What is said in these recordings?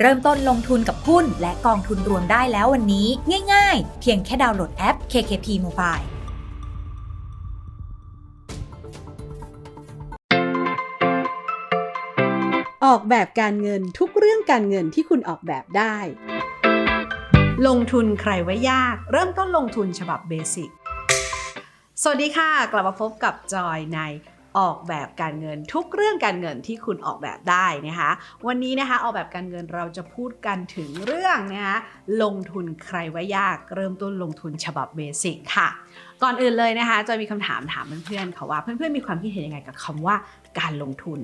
เริ่มต้นลงทุนกับหุ้นและกองทุนรวมได้แล้ววันนี้ ง่ายๆ เพียงแค่ดาวน์โหลดแอป KKP Mobile ออกแบบการเงินทุกเรื่องการเงินที่คุณออกแบบได้ ลงทุนใครไว้ยาก เริ่มต้นลงทุนฉบับเบสิก สวัสดีค่ะ กลับมาพบกับจอยใน ออกแบบการเงินทุกเรื่องการเงินที่คุณออกแบบได้นะคะวันนี้นะคะออกแบบการเงินเราจะพูดกันถึงเรื่องนะคะลงทุนใครไว้ยากเริ่มต้นลงทุนฉบับเบสิกค่ะ ก่อนอื่นเลยนะคะจอยมีคำถามถามเพื่อนๆค่ะว่าเพื่อนๆมีความคิดเห็นยังไงกับคำว่าการลงทุน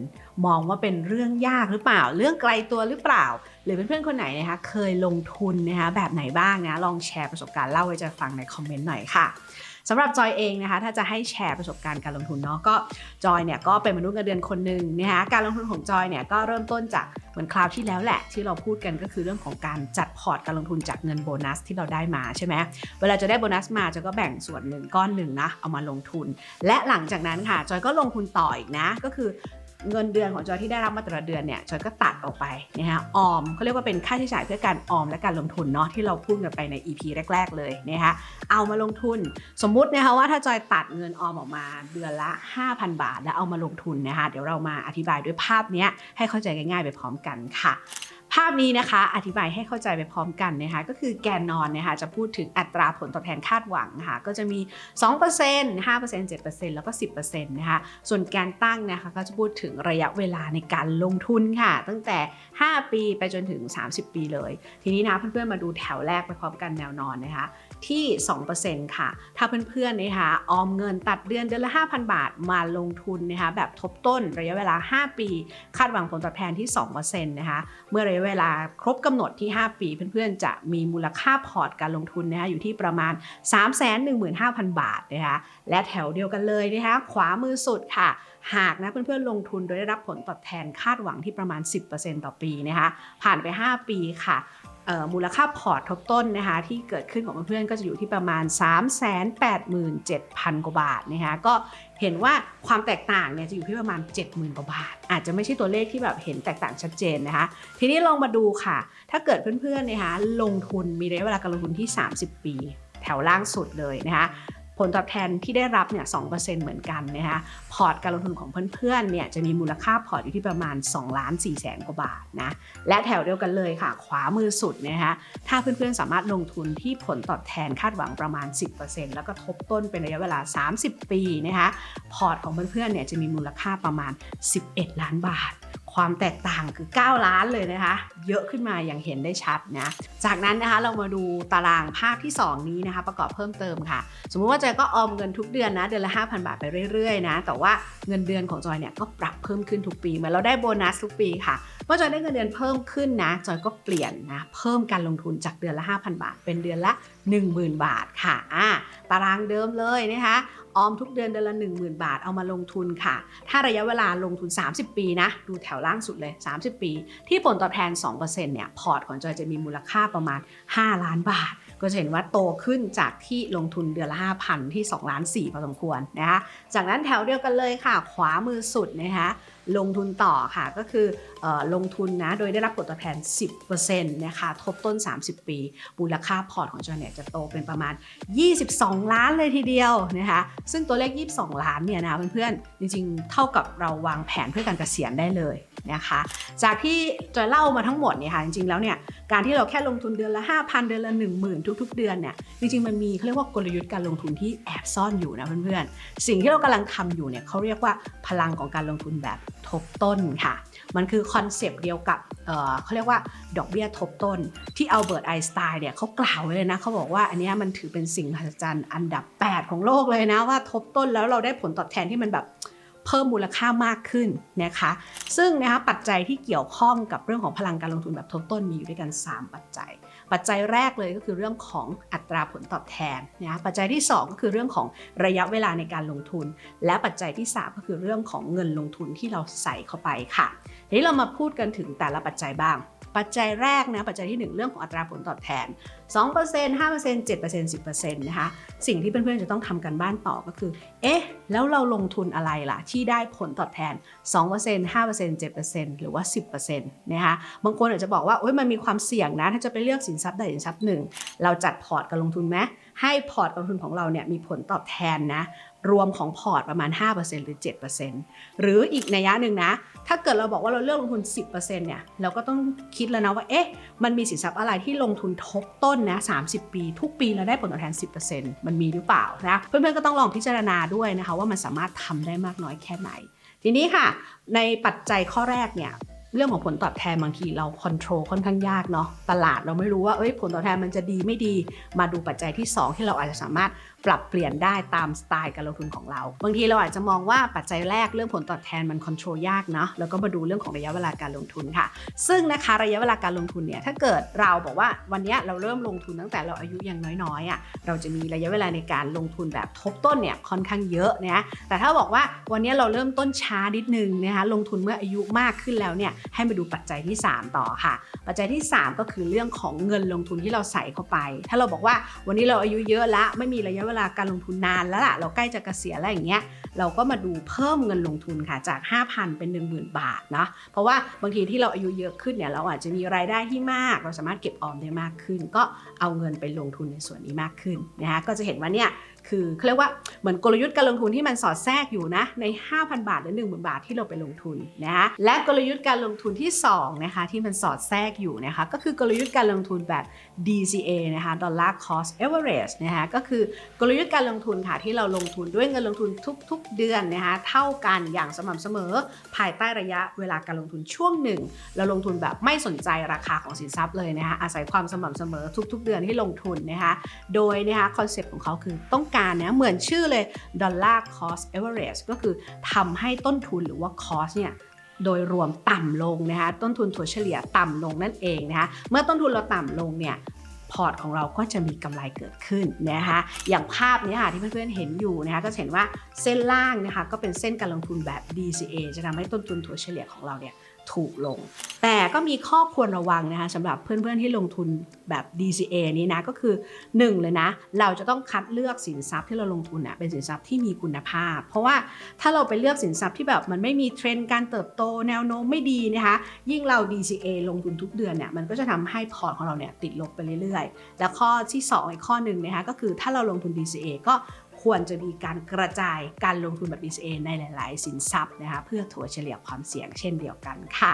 มองว่าเป็นเรื่องยากหรือเปล่า เรื่องไกลตัวหรือเปล่า หรือเพื่อนๆคนไหนนะคะเคยลงทุนนะคะแบบไหนบ้างนะลองแชร์ประสบการณ์เล่าไว้จะฟังในคอมเมนต์หน่อยค่ะ สำหรับจอยเองนะคะ ถ้าจะให้แชร์ประสบการณ์การลงทุนเนาะก็จอยเนี่ยก็เป็นมนุษย์เงินเดือนคนหนึ่งนะคะการลงทุนของจอยเนี่ยก็เริ่มต้นจากเหมือนคราวที่แล้วแหละ ที่เราพูดกันก็คือเรื่องของการจัดพอร์ตการลงทุนจากเงินโบนัสที่เราได้มาใช่ไหมเวลาจะได้โบนัสมาจอยก็แบ่งส่วนหนึ่งก้อนหนึ่งนะเอามาลงทุน และหลังจากนั้นค่ะจอยก็ลงทุนต่ออีกนะก็คือ เงินเดือนของจอยที่ได้รับมาแต่ละเดือนเนี่ยจอยก็ตัดออกไปนะฮะออมเขาเรียกว่าเป็นค่าใช้จ่ายเพื่อการออมและการลงทุนเนาะที่เราพูดกันไปใน EP แรก ๆ เลยนะคะเอามาลงทุนสมมุตินะคะว่าถ้าจอยตัดเงินออมออกมาเดือนละ 5,000 บาท แล้วเอามาลงทุนนะคะเดี๋ยวเรามาอธิบายด้วยภาพเนี้ยให้เข้าใจง่ายๆไปพร้อมกันค่ะาพนี้นะคะ อธิบายให้เข้าใจไปพร้อมกันนะคะก็คือแกนนอนนะคะจะพูดถึงอัตราผลตอบแทนคาดหวังนะคะก็จะมี 2% 5% 7%แล้วก็ 10%นะคะส่วนแกนตั้งนะคะก็จะพูดถึงระยะเวลาในการลงทุนค่ะ ตั้งแต่ 5 ปีไปจนถึง 30 ปีเลย ทีนี้นะเพื่อนๆมาดูแถวแรกไปพร้อมกันแนวนอนนะคะที่ 2%ค่ะ ถ้าเพื่อนๆนะคะออมเงินตัดเดือนเดือนละ 5,000 บาทมาลงทุนนะคะแบบทบต้นระยะเวลา 5 ปี คาดหวังผลตอบแทนที่ 2%นะคะเมื่อระยะเวลาครบกำหนดที่ 5 ปี เพื่อนๆ จะมีมูลค่าพอร์ตการลงทุนนะคะอยู่ที่ประมาณ 315,000 บาทนะคะและแถวเดียวกันเลยนะคะขวามือสุดค่ะ หากนะเพื่อนๆ ลงทุนโดยได้รับผลตอบแทนคาดหวังที่ประมาณ 10%ต่อปีนะคะผ่านไป 5 ปีค่ะ มูลค่าพอร์ตทบต้นนะคะที่เกิดขึ้นของเพื่อนๆก็จะอยู่ที่ประมาณ 387,000 กว่าบาทนะคะก็เห็นว่าความแตกต่างเนี่ยจะอยู่ที่ประมาณ 70,000 กว่าบาท อาจจะไม่ใช่ตัวเลขที่แบบเห็นแตกต่างชัดเจนนะคะทีนี้ลองมาดูค่ะ ถ้าเกิดเพื่อนๆนะคะลงทุนมีระยะเวลาการลงทุนที่ 30 ปี แถวล่างสุดเลยนะคะ ผลตอบแทนที่ได้รับเนี่ย2%เหมือนกันนะคะพอร์ตการลงทุนของเพื่อนๆเนี่ยจะมีมูลค่าพอร์ตอยู่ที่ประมาณ2ล้าน4แสนกว่าบาทนะและแถวเดียวกันเลยค่ะ ขวามือสุดนะคะถ้าเพื่อนๆสามารถลงทุนที่ผลตอบแทนคาดหวังประมาณ 10%แล้วก็ทบต้นเป็นระยะเวลา 30 ปีนะคะพอร์ตของเพื่อนๆเนี่ยจะมีมูลค่าประมาณ 11 ล้านบาท ความแตกต่างคือ 9 ล้านเลยนะคะ เยอะขึ้นมาอย่างเห็นได้ชัดนะ จากนั้นนะคะเรามาดูตารางภาพที่ 2 นี้นะคะ ประกอบเพิ่มเติมค่ะ สมมุติว่าจอยก็ออมเงินทุกเดือนนะ เดือนละ 5,000 บาทไปเรื่อยๆนะ แต่ว่าเงินเดือนของจอยเนี่ยก็ปรับเพิ่มขึ้นทุกปีเหมือนเราได้โบนัสทุกปีค่ะเมื่อจอยได้เงินเดือนเพิ่มขึ้นนะจอยก็เปลี่ยนนะเพิ่มการลงทุนจากเดือนละ 5,000 บาท เป็นเดือนละ 10,000 บาทค่ะอ่าตารางเดิมเลยนะคะออมทุกเดือนเดือนละ 10,000 บาทเอามาลงทุนค่ะ ถ้าระยะเวลาลงทุน 30 ปีนะ ดูแถวล่างสุดเลย 30 ปี ที่ผลตอบแทน 2%เนี่ยพอร์ตของจอยจะมีมูลค่าประมาณ 5 ล้านบาท ก็จะเห็นว่าโตขึ้นจากที่ลงทุนเดือนละ 5,000 ที่2ล้าน4พอสมควรนะคะจากนั้นแถวเดียวกันเลยค่ะ ขวามือสุดนะคะลงทุนต่อค่ะก็คือออลงทุนนะโดยได้รับผลตอบแทน 10%นะคะทบต้น 30 ปีมูลค่าพอร์ตของจอยเนี่ยจะโตเป็นประมาณ 22 ล้านเลยทีเดียวนะคะซึ่งตัวเลข 22 ล้านเนี่ยนะเพื่อนๆจริงๆ เท่ากับเราวางแผนเพื่อการเกษียณได้เลยนะคะจากที่จอยเล่ามาทั้งหมดเนี่ยค่ะจริงๆแล้วเนี่ยการที่เราแค่ลงทุนเดือนละ 5,000 เดือนละ 10,000 ทุก ๆ เดือนเนี่ยจริงๆมันมีเขาเรียกว่ากลยุทธ์การลงทุนที่แอบซ่อนอยู่นะเพื่อนๆสิ่งที่เรากำลังทำอยู่เนี่ยเขาเรียกว่าพลังของการลงทุนแบบทบต้นค่ะ มันคือคอนเซปต์เดียวกับเเขาเรียกว่าดอกเบี้ยทบต้น ที่อัลเบิร์ตไอน์สไตน์เนี่ยเขากล่าวไว้เลยนะเขาบอกว่าอันนี้มันถือเป็นสิ่งมหัศจรรย์อันดับ 8 ของโลกเลยนะว่าทบต้นแล้วเราได้ผลตอบแทนที่มันแบบเพิ่มมูลค่ามากขึ้นนะคะ ซึ่งนะคะปัจจัยที่เกี่ยวข้องกับเรื่องของพลังการลงทุนแบบทบต้นมีอยู่ด้วยกัน 3 ปัจจัย ปัจจัยแรกเลยก็คือเรื่องของอัตราผลตอบแทนนะปัจจัยที่ 2 ก็คือเรื่องของระยะเวลาในการลงทุน และปัจจัยที่ 3 ก็คือเรื่องของเงินลงทุนที่เราใส่เข้าไปค่ะทีนี้เรามาพูดกันถึงแต่ละปัจจัยบ้าง ปัจจัยแรกนะปัจจัยที่หนึ่งเรื่องของอัตราผลตอบแทน 2% 5% 7% 10%นะคะสิ่งที่เพื่อนๆจะต้องทำกันบ้านต่อก็คือ เอ๊ะ แล้วเราลงทุนอะไรล่ะ ที่ได้ผลตอบแทน 2% 5% 7%หรือว่า 10%นะคะบางคนอาจจะบอกว่าโอ้ยมันมีความเสี่ยงนะ ถ้าจะไปเลือกสินทรัพย์ใดสินทรัพย์หนึ่ง เราจัดพอร์ตการลงทุนไหม ให้พอร์ตการลงทุนของเราเนี่ยมีผลตอบแทนนะรวมของพอร์ตประมาณ 5%หรือ 7%หรืออีกนัยะหนึ่งนะ ถ้าเกิดเราบอกว่าเราเลือกลงทุน 10%เนี่ยเราก็ต้องคิดแล้วนะว่าเอ๊ะมันมีสินทรัพย์อะไรที่ลงทุนทบต้นนะ 30 ปี ทุกปีเราได้ผลตอบแทน 10%มันมีหรือเปล่านะเพื่อนๆก็ต้องลองพิจารณาด้วยนะคะว่ามันสามารถทำได้มากน้อยแค่ไหน ทีนี้ค่ะ ในปัจจัยข้อแรกเนี่ย เรื่องของผลตอบแทนบางทีเราค o n t r o l ค่อนข้างยากเนาะตลาดเราไม่รู้ว่าเอ้ยผลตอบแทนมันจะดีไม่ดี มาดูปัจจัยที่ 2 ที่เราอาจจะสามารถปรับเปลี่ยนได้ตามสไตล์การลงทุนของเรา บางทีเราอาจจะมองว่าปัจจัยแรกเรื่องผลตอบแทนมันค o n t r o l ยากเนาะแล้วก็มาดูเรื่องของระยะเวลาการลงทุนค่ะ ซึ่งนะคะระยะเวลาการลงทุนเนี่ยถ้าเกิดเราบอกว่าวันนี้เราเริ่มลงทุนตั้งแต่เราอายุยังน้อยๆอะเราจะมีระยะเวลาในการลงทุนแบบทบต้นเนี่ยค่อนข้างเยอะนะแต่ถ้าบอกว่าวันนี้เราเริ่มต้นช้านิดนึงนะคะลงทุนเมื่ออายุมากขึ้นแล้วเนี่ยให้มาดูปัจจัยที่ 3 ต่อค่ะ ปัจจัยที่ 3 ก็คือเรื่องของเงินลงทุนที่เราใส่เข้าไป ถ้าเราบอกว่าวันนี้เราอายุเยอะละไม่มีระยะเวลาการลงทุนนานแล้วล่ะเราใกล้จะเกษียณแล้วอย่างเงี้ย เราก็มาดูเพิ่มเงินลงทุนค่ะจาก 5,000 เป็น 10,000 บาทนะเพราะว่าบางทีที่เราอายุเยอะขึ้นเนี่ยเราอาจจะมีรายได้ที่มาก เราสามารถเก็บออมได้มากขึ้น ก็เอาเงินไปลงทุนในส่วนนี้มากขึ้นนะคะก็จะเห็นว่าเนี่ยคือเขาเรียกว่าเหมือนกลยุทธ์การลงทุนที่มันสอดแทรกอยู่นะใน 5,000 บาทหรือ10,000 บาทที่เราไปลงทุนนะคะและกลยุทธ์การลงทุนที่2นะคะที่มันสอดแทรกอยู่นะคะก็คือกลยุทธ์การลงทุนแบบ DCA นะคะ Dollar Cost Average นะคะก็คือกลยุทธ์การลงทุนค่ะที่เราลงทุนด้วยเงินลงทุนทุกเดือนนะคะเท่ากันอย่างสม่ำเสมอ ภายใต้ระยะเวลาการลงทุนช่วงหนึ่งเราลงทุนแบบไม่สนใจราคาของสินทรัพย์เลยนะคะอาศัยความสม่ำเสมอทุก ๆ เดือนที่ลงทุนนะคะโดยนะคะคอนเซปต์ของเขาคือต้องการนะเหมือนชื่อเลย Dollar Cost Average ก็คือทำให้ต้นทุนหรือว่า cost เนี่ยโดยรวมต่ำลงนะคะต้นทุนถั่วเฉลี่ยต่ำลงนั่นเองนะคะเมื่อต้นทุนเราต่ำลงเนี่ย พอร์ตของเราก็จะมีกำไรเกิดขึ้นนะคะอย่างภาพนี้ค่ะที่เพื่อนๆเห็นอยู่นะคะก็เห็นว่าเส้นล่างนะคะก็เป็นเส้นการลงทุนแบบ DCA จะทำให้ต้นทุนถัวเฉลี่ยของเราเนี่ย ถูกลง แต่ก็มีข้อควรระวังนะคะสำหรับเพื่อนๆที่ลงทุนแบบ DCA นี้นะก็คือ 1 เลยนะ เราจะต้องคัดเลือกสินทรัพย์ที่เราลงทุนนะเป็นสินทรัพย์ที่มีคุณภาพ เพราะว่าถ้าเราไปเลือกสินทรัพย์ที่แบบมันไม่มีเทรนด์การเติบโตแนวโน้มไม่ดีนะคะยิ่งเรา DCA ลงทุนทุกเดือนเนี่ยมันก็จะทำให้พอร์ตของเราเนี่ยติดลบไปเรื่อยๆ แล้วข้อที่ 2 อีกข้อหนึ่งนะคะก็คือถ้าเราลงทุน DCA ก็ ควรจะมีการกระจายการลงทุนแบบ DCA ในหลาย ๆ สินทรัพย์นะคะเพื่อถัวเฉลี่ยความเสี่ยงเช่นเดียวกันค่ะ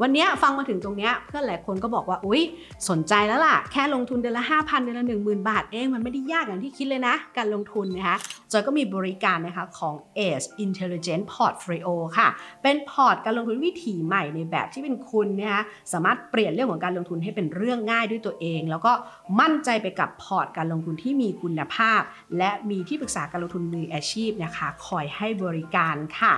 วันนี้ฟังมาถึงตรงนี้เพื่อนหลายคนก็บอกว่าอุ๊ย สนใจแล้วล่ะ แค่ลงทุนเดือนละ 5,000 เดือนละ 10,000 บาทเอง มันไม่ได้ยากอย่างที่คิดเลยนะ การลงทุนนะคะจอยก็มีบริการนะคะของ ACE Intelligent Portfolio ค่ะ เป็นพอร์ตการลงทุนวิถีใหม่ในแบบที่เป็นคุณนะคะสามารถเปลี่ยนเรื่องของการลงทุนให้เป็นเรื่องง่ายด้วยตัวเอง แล้วก็มั่นใจไปกับพอร์ตการลงทุนที่มีคุณภาพ และมีที่ปรึกษาการลงทุนมืออาชีพนะคะ คอยให้บริการค่ะ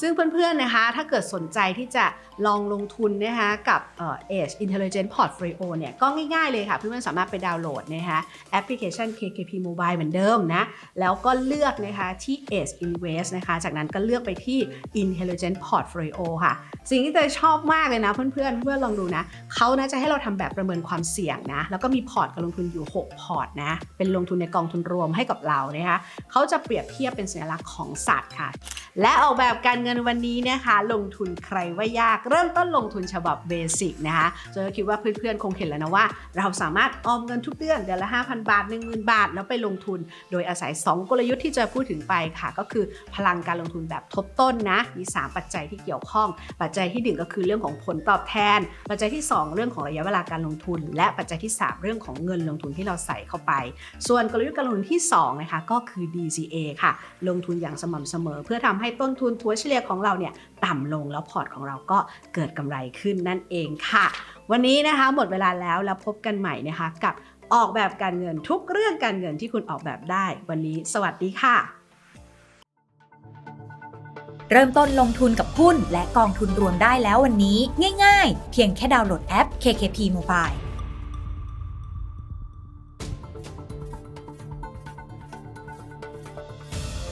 ซึ่งเพื่อนๆนะคะ ถ้าเกิดสนใจที่จะลองลงทุนนะคะกับเอ่อ Edge Intelligent Portfolio เนี่ยก็ง่ายๆเลยค่ะ เพื่อนๆสามารถไปดาวน์โหลดนะคะแอปพลิเคชัน KKP Mobile เหมือนเดิมนะ แล้วก็เลือกนะคะที่ Edge Invest นะคะ จากนั้นก็เลือกไปที่ Intelligent Portfolio ค่ะ สิ่งที่เตยชอบมากเลยนะ เพื่อนๆเพื่อนลองดูนะเขานะจะให้เราทำแบบประเมินความเสี่ยงนะ แล้วก็มีพอร์ตการลงทุนอยู่ 6 พอร์ตนะเป็นลงทุนในกองทุนรวมให้กับเรานะคะเขาจะเปรียบเทียบเป็นสัญลักษณ์ของสัตว์ค่ะ และออกแบบการเงินวันนี้นะคะ ลงทุนใครว่ายาก เริ่มต้นลงทุนฉบับเบสิกนะคะจนคิดว่าเพื่อนๆคงเห็นแล้วนะว่า เราสามารถออมเงินทุกเดือนเดือนละ 5,000 บาท 10,000 บาท แล้วไปลงทุน โดยอาศัย 2 กลยุทธ์ที่จะพูดถึงไปค่ะ ก็คือพลังการลงทุนแบบทบต้นนะ มี 3 ปัจจัยที่เกี่ยวข้อง ปัจจัยที่ 1 ก็คือเรื่องของผลตอบแทน ปัจจัยที่ 2 เรื่องของระยะเวลาการลงทุน และปัจจัยที่ 3 เรื่องของเงินลงทุนที่เราใส่เข้าไป ส่วนกลยุทธ์การลงทุนที่2นะคะก็คือ DCA ค่ะ ลงทุนอย่างสม่ำเสมอ เพื่อทำให้ต้นทุนถัวเฉลี่ยของเราเนี่ยต่ำลงแล้วพอร์ตของเราก็เกิดกำไรขึ้นนั่นเองค่ะ วันนี้นะคะหมดเวลาแล้วแล้วพบกันใหม่นะคะกับออกแบบการเงินทุกเรื่องการเงินที่คุณออกแบบได้ วันนี้สวัสดีค่ะ เริ่มต้นลงทุนกับหุ้นและกองทุนรวมได้แล้ววันนี้ ง่ายๆ เพียงแค่ดาวน์โหลดแอป KKP Mobile